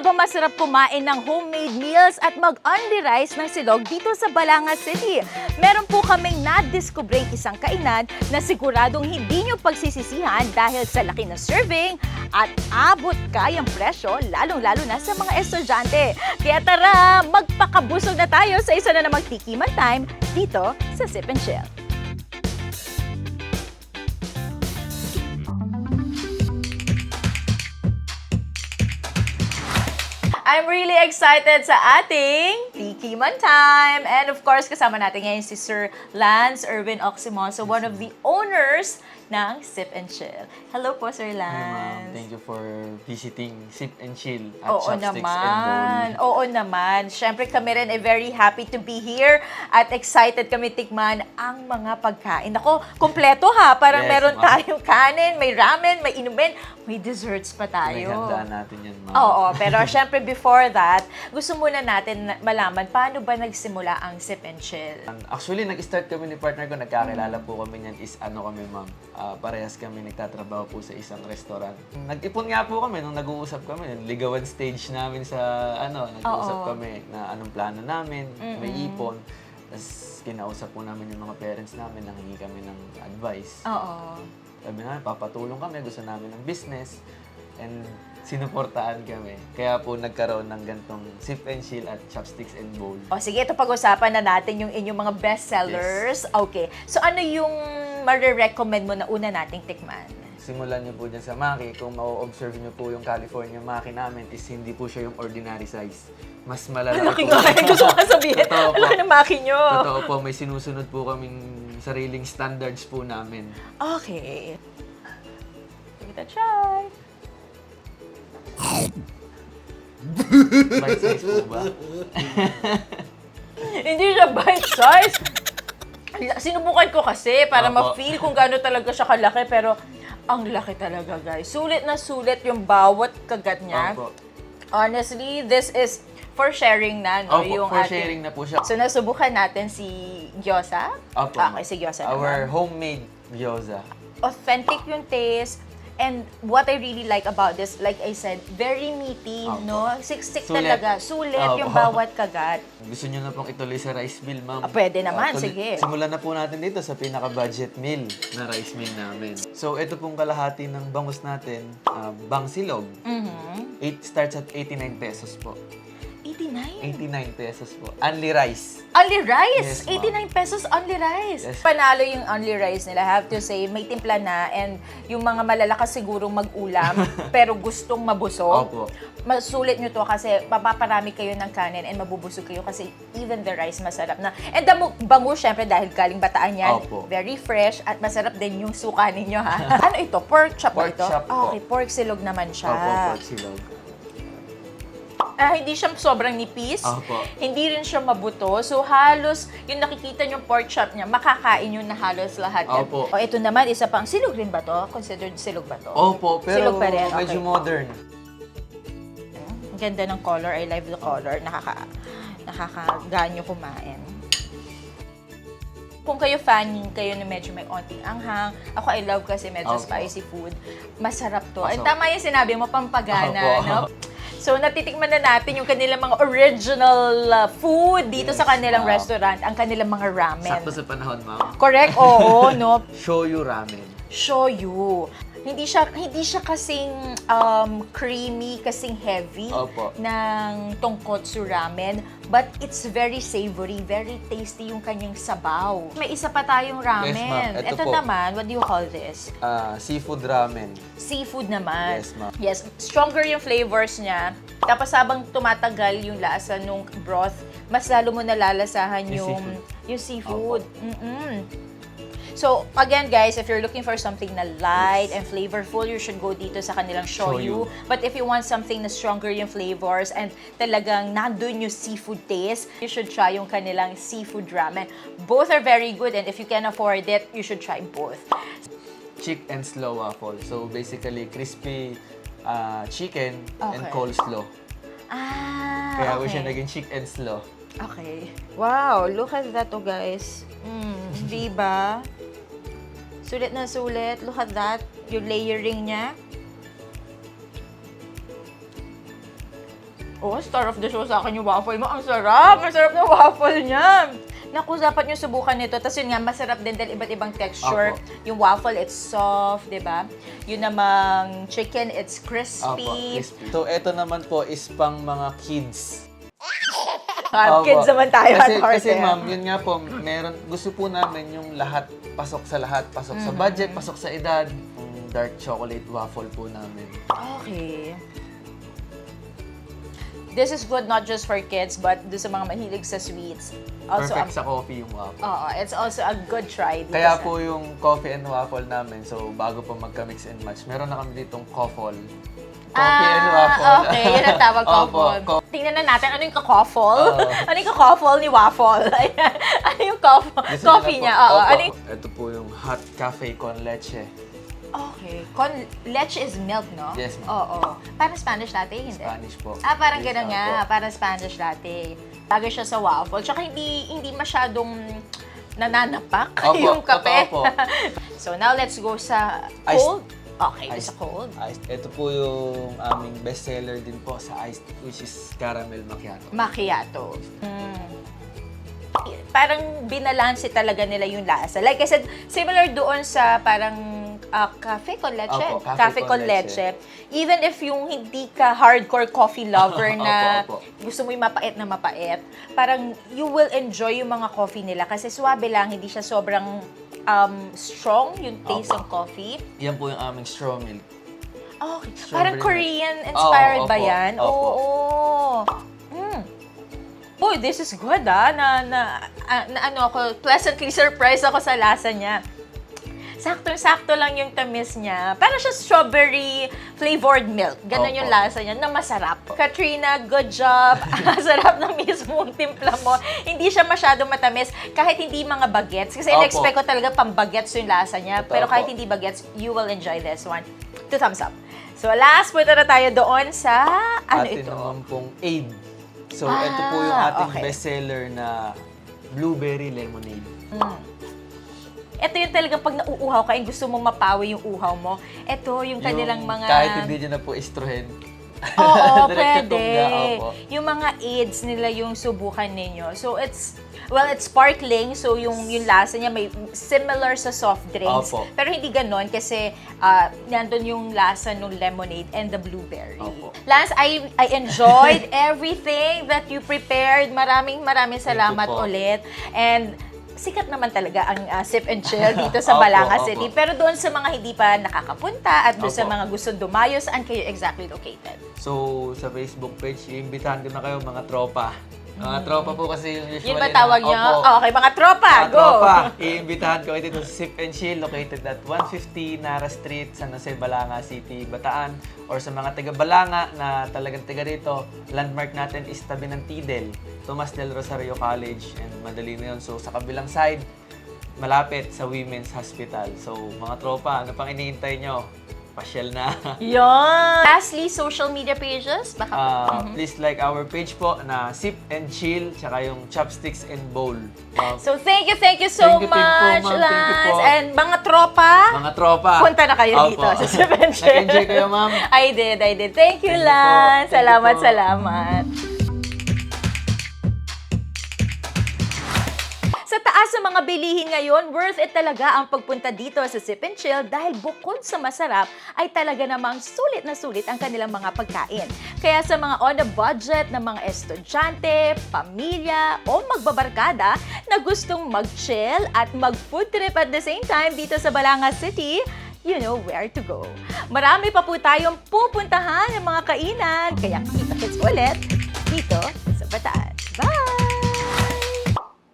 ba masarap kumain ng homemade meals at mag-only rice ng silog dito sa Balanga City? Meron po kaming nadiskubreng isang kainan na siguradong hindi nyo pagsisisihan dahil sa laki ng serving at abot kayang presyo, lalong-lalo na sa mga estudyante. Kaya tara, magpakabusog na tayo sa isa na namang tikiman time dito sa Sip and Chill. I'm really excited sa ating Tikiman Time. And of course, kasama natin ngayon si Sir Lance Irvin Oximoso, one of the owners ng Sip and Chill. Hello po, Sir Hi, ma'am. Lance. Thank you for visiting Sip and Chill at Oo Chopsticks naman. and Bowl. Oo naman. Siyempre kami rin ay very happy to be here at excited kami tikman ang mga pagkain. Ako, kompleto ha. Parang Yes, meron ma'am. tayong kanin, may ramen, may inumin, may desserts pa tayo. Pinaghandaan natin yan, ma'am. Oo, pero syempre before that, gusto muna natin na- malaman paano ba nagsimula ang Sip and Chill? Actually, nag-start kami ni partner ko, nagkakilala po kami niyan is ano kami, ma'am. Ah, parehas kami nagtatrabaho po sa isang restaurant. Nag-ipon nga po kami nung nag-uusap kami. Ligawan stage namin sa ano, nag-uusap Oo. kami na anong plano namin, may ipon. Tapos kinausap po namin yung mga parents namin, nangingi kami ng advice. Oo. Sabi namin, papatulong kami, gusto namin ng business. And sinuportaan kami. Kaya po nagkaroon ng gantong sip and chill at chopsticks and bowl. O sige, ito pag-usapan na natin yung inyong mga best sellers. Okay. So ano yung marirecommend mo na una nating tikman? Simulan niyo po dyan sa maki. Kung ma-observe niyo po yung California maki namin is hindi po siya yung ordinary size. Mas malalaki Laki po. nga. Gusto ko nga sabihin. Totoo po. Laki ng maki nyo. Totoo po, may sinusunod po kaming sariling standards po namin. Okay. Give it a try. Bite size po ba? Hindi siya bite size. Sinubukan ko kasi para Opo. ma-feel kung gaano talaga siya kalaki pero ang laki talaga guys. Sulit na sulit yung bawat kagat niya. Opo. Honestly, this is for sharing na, no? Opo, yung for ating- sharing na po siya. So, nasubukan natin si Gyoza. Opo. Okay, si Gyoza Our naman. homemade gyoza. Authentic yung taste. And what I really like about this, like I said, very meaty, Opo. no? Siksik Sulit. talaga. Sulit yung Opo. bawat kagat. Gusto niyo na pong ituloy sa rice meal, ma'am? Ah, pwede naman, tuloy- sige. Simulan na po natin dito sa pinaka-budget meal na rice meal namin. So, ito pong kalahati ng bangus natin, ah, bang silog. Mhm. It starts at 89 pesos po. 89? 89 pesos po. Only rice. Only rice! Yes, ma'am. 89 pesos only rice. Yes. Panalo yung only rice nila. I have to say, may timpla na and yung mga malalakas sigurong mag-ulam pero gustong mabusog. Opo. Masulit nyo to kasi mapaparami kayo ng kanin and mabubusog kayo kasi even the rice masarap na. And the bangus, syempre, dahil galing bataan yan, Opo. very fresh at masarap din yung suka ninyo ha. ano ito? Pork chop ba Pork ito? chop po. Okay, pork silog naman siya. Opo, pork silog. Ah, hindi siya sobrang nipis. Opo. Hindi rin siya mabuto. So, halos, yung nakikita yung pork chop niya, makakain yun na halos lahat. Opo. O, ito naman, isa pang, silog rin ba to? Considered silog ba to? Opo, pero Silog pa rin, medyo okay. modern. Ang ganda ng color. I love the color. Nakaka, nakakaganyo kumain. Kung kayo fan kayo na medyo may onting anghang, ako I love kasi medyo Opo. spicy food. Masarap to. And Masarap. tama yung sinabi mo, pampagana, Opo. no? So, natitikman na natin yung kanilang mga original uh, food dito sa Yes, kanilang ma'am. restaurant, ang kanilang mga ramen. Sakto sa panahon, ma'am. Correct? Oo, no? Shoyu ramen. Shoyu. Hindi siya hindi siya kasing um, creamy, kasing heavy Opo. ng tonkotsu ramen, but it's very savory, very tasty yung kanyang sabaw. May isa pa tayong ramen. Yes, ma'am. Ito po. naman, what do you call this? Ah, seafood ramen. Seafood naman. Yes, ma'am. Yes, stronger yung flavors niya. Tapos habang tumatagal yung lasa nung broth, mas lalo mo nalalasahan Yung yung seafood. yung seafood. Mm-mm. So, again guys, if you're looking for something na light and flavorful, you should go dito sa kanilang shoyu. Shoyu. But if you want something na stronger yung flavors and talagang nandun yung seafood taste, you should try yung kanilang seafood ramen. Both are very good and if you can afford it, you should try both. Chick and slow waffle. So basically, crispy ah, chicken and Okay. coleslaw. Ah, Kaya okay. siya naging chick and slow. Okay. Wow, look at that, oh guys. Mm, di ba? Sulit na sulit. Look at that. Yung layering niya. Oh, star of the show sa akin yung waffle mo. Ang sarap! Ang sarap ng waffle niya! Naku, dapat nyo subukan nito. Tapos yun nga, masarap din dahil iba't ibang texture. Opo. Yung waffle, it's soft, di ba? Yung namang chicken, it's crispy. crispy. So, ito naman po is pang mga kids. Opo. kids naman tayo kasi, at heart. Kasi eh. ma'am, yun nga po, meron, gusto po namin yung lahat, pasok sa lahat. Pasok sa Mm-hmm. budget, pasok sa edad. Yung dark chocolate waffle po namin. Okay. This is good not just for kids, but do sa mga mahilig sa sweets. Also, Perfect sa coffee yung waffle. Oo, it's also a good try. dito Kaya sa- po yung coffee and waffle namin, so bago po magka-mix and match, meron na kami ditong coffle. Coffee and waffle. Ah, okay. Yun ang tawag Opo, co- Tingnan na natin ano yung ka-waffle. Oo. ano yung ka-waffle ni waffle? Ayan. ano yung coffee, Gusto coffee nila niya? Oo. Opo. Ano yung... Ito po yung hot cafe con leche. Okay. Con leche is milk, no? Yes, ma'am. Oo. Parang Spanish latte, hindi? Spanish po. Ah, parang Yes, gano'n opo. nga. Parang Spanish latte. Bagay siya sa waffle. Tsaka hindi hindi masyadong nananapak Opo, yung kape. totoo po. so now let's go sa Iced- cold. Okay, Iced- sa cold. Iced. Ito po yung aming bestseller din po sa iced, which is caramel macchiato. Macchiato. Mm. Parang binalanse talaga nila yung lasa. Like I said, similar doon sa parang ah, cafe con leche. Opo, cafe con leche. Even if yung hindi ka hardcore coffee lover na Opo, gusto mo yung mapait na mapait, parang you will enjoy yung mga coffee nila kasi suwabe lang, hindi siya sobrang um, strong yung taste Opo. ng coffee. Yan po yung aming straw milk. Okay. Strawberry Parang milk. Korean-inspired Oo, ba opo, yan? opo. Oo. Mm. Uy, this is good ah. Na, na, ah, na ano ako, pleasantly surprised ako sa lasa niya. Saktong-sakto lang yung tamis niya. Parang siya strawberry flavored milk. Ganon Opo. yung lasa niya na masarap. Katrina, good job. Sarap ng mismong timpla mo. Hindi siya masyadong matamis. Kahit hindi mga bagets. Kasi Opo. in-expect ko talaga pang bagets yung lasa niya. Totoo Pero kahit po. hindi bagets, you will enjoy this one. Two thumbs up. So last, punta na tayo doon sa, ano Atin ito? naman pong aid. So, Ah, ito po yung ating okay. bestseller na blueberry lemonade. Ito yung talagang pag nauuhaw ka, yung gusto mo mapawi yung uhaw mo. Ito yung kanilang Yung mga... Kahit hindi nyo na po istrohin. Oo, pwede. Yung mga aids nila yung subukan ninyo. So it's, well, it's sparkling. So yung, yung lasa niya may similar sa soft drinks. Opo. Pero hindi ganon kasi uh, nandun yung lasa ng lemonade and the blueberry. Opo. Lance, I, I enjoyed everything that you prepared. Maraming maraming salamat ulit. And sikat naman talaga ang uh, sip and chill dito sa Balanga opo. City. Pero doon sa mga hindi pa nakakapunta at doon sa mga gusto dumayo, saan kayo exactly located? So, sa Facebook page, iimbitahan ko na kayo mga tropa. Mga tropa po kasi yung usually Yun ba na- tawag? Opo. Oh, okay, mga tropa, Mga go! tropa, iimbitahan ko kayo dito sa Sip and Chill located at 150 Nara Street, San Jose, Balanga City, Bataan. Or sa mga taga Balanga na talagang taga rito, landmark natin is tabi ng Tidel, Tomas del Rosario College, and madali na yun. So sa kabilang side, malapit sa Women's Hospital. So mga tropa, ano pang iniintay nyo? Pasyal na. Yun! Lastly, social media pages? Baka Ah, Please like our page po na Sip and Chill, tsaka yung Chopsticks and Bowl. Ah, So, thank you, thank you so Thank you, thank you po, much, ma'am. Thank you Lance. po. And mga tropa, mga tropa. punta na kayo Opo. dito sa Seven Chill. Nag-enjoy kayo, ma'am. I did, I did. Thank you, Thank you po. Lance. Thank you Salamat, po. salamat. Sa taas ng mga bilihin ngayon, worth it talaga ang pagpunta dito sa Sip and Chill dahil bukod sa masarap, ay talaga namang sulit na sulit ang kanilang mga pagkain. Kaya sa mga on a budget na mga estudyante, pamilya o magbabarkada na gustong mag-chill at mag-food trip at the same time dito sa Balanga City, you know where to go. Marami pa po tayong pupuntahan ng mga kainan, kaya kita-kits ulit dito